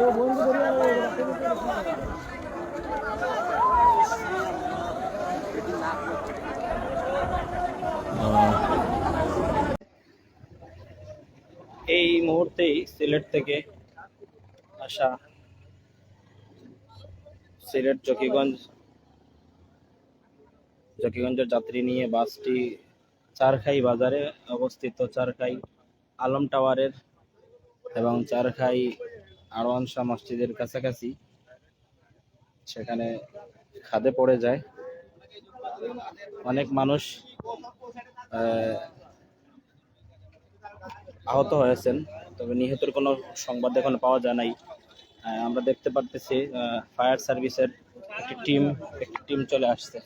এই মুহূর্তেই সিলেট থেকে আসা সিলেট জকিগঞ্জ জকিগঞ্জের যাত্রী নিয়ে বাসটি চারখাই বাজারে অবস্থিত, চারখাই আলম টাওয়ারের এবং চারখাই আরওয়ান শাহ মসজিদের কাছাকাছি সেখানে খাদে পড়ে যায়। অনেক মানুষ আহ, আহত হয়েছেন তবে নিহতের কোনো সংবাদ এখনও পাওয়া যায় নাই। আমরা দেখতে পারতেছি ফায়ার সার্ভিসের একটি টিম একটি টিম চলে আসছে।